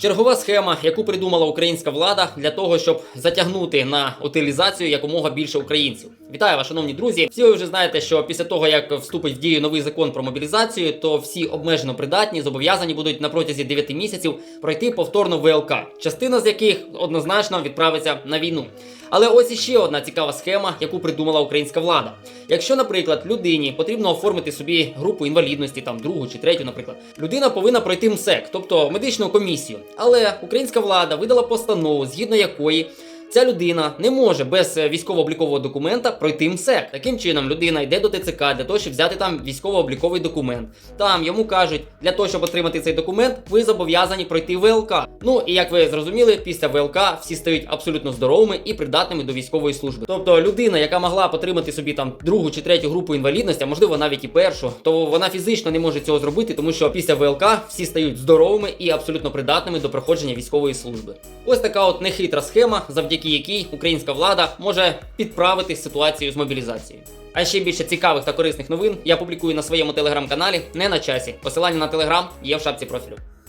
Чергова схема, яку придумала українська влада для того, щоб затягнути на утилізацію якомога більше українців. Вітаю вас, шановні друзі. Всі ви вже знаєте, що після того як вступить в дію новий закон про мобілізацію, то всі обмежено придатні зобов'язані будуть на протязі 9 місяців пройти повторно ВЛК, частина з яких однозначно відправиться на війну. Але ось іще одна цікава схема, яку придумала українська влада. Якщо, наприклад, людині потрібно оформити собі групу інвалідності, там другу чи третю, наприклад, людина повинна пройти МСЕК, тобто медичну комісію. Але українська влада видала постанову, згідно якої. Ця людина не може без е, військово-облікового документа пройти МСЕК. Таким чином, людина йде до ТЦК для того, щоб взяти там військово-обліковий документ. Там йому кажуть, для того, щоб отримати цей документ, ви зобов'язані пройти ВЛК. Ну і як ви зрозуміли, після ВЛК всі стають абсолютно здоровими і придатними до військової служби. Тобто людина, яка могла потримати собі там другу чи третю групу інвалідності, а можливо навіть і першу, то вона фізично не може цього зробити, тому що після ВЛК всі стають здоровими і абсолютно придатними до проходження військової служби. Ось така от нехитра схема, завдяки якій українська влада може підправити ситуацію з мобілізацією. А ще більше цікавих та корисних новин я публікую на своєму телеграм-каналі не на часі. Посилання на телеграм є в шапці профілю.